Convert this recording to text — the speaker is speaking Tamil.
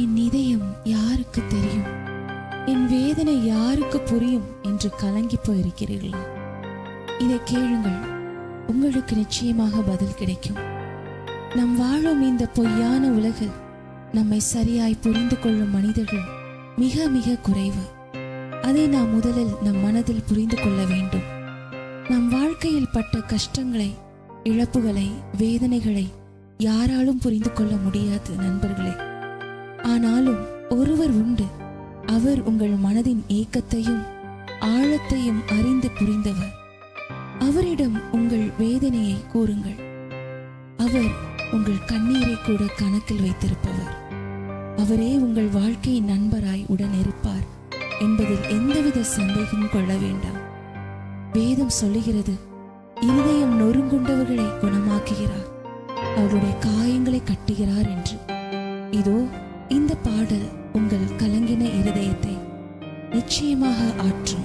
என் இதயம் யாருக்கு தெரியும்? என் வேதனை யாருக்கு புரியும் என்று கலங்கி போயிருக்கிறீர்களா? இதை கேளுங்கள். உங்களுக்கு நிச்சயமாக பதில் கிடைக்கும். நம் வாழும் இந்த பொய்யான உலகில் நம்மை சரியாய் புரிந்து கொள்ளும் மனிதர்கள் மிக மிக குறைவு. அதை நாம் முதலில் நம் மனதில் புரிந்து கொள்ள வேண்டும். நம் வாழ்க்கையில் பட்ட கஷ்டங்களை இழப்புகளை வேதனைகளை யாராலும் புரிந்து கொள்ள முடியாது நண்பர்களே. ஆனாலும் ஒருவர் உண்டு. அவர் உங்கள் மனதின் ஏக்கத்தையும் ஆழத்தையும் அறிந்து புரிந்தவர். அவரிடம் உங்கள் வேதனையை கூறுங்கள். அவர் உங்கள் கண்ணீரை கூட கணக்கில் வைத்திருப்பவர். அவரே உங்கள் வாழ்க்கையின் நண்பராய் உடன் இருப்பார் என்பதில் எந்தவித சந்தேகமும் கொள்ள வேண்டாம். வேதம் சொல்லுகிறது இருதயம் நொறுங்குண்டவர்களை குணமாக்குகிறார். அவருடைய காயங்களை கட்டுகிறார் என்று. இதோ இந்த பாடல் உங்கள் கலங்கின இருதயத்தை நிச்சயமாக ஆற்றும்.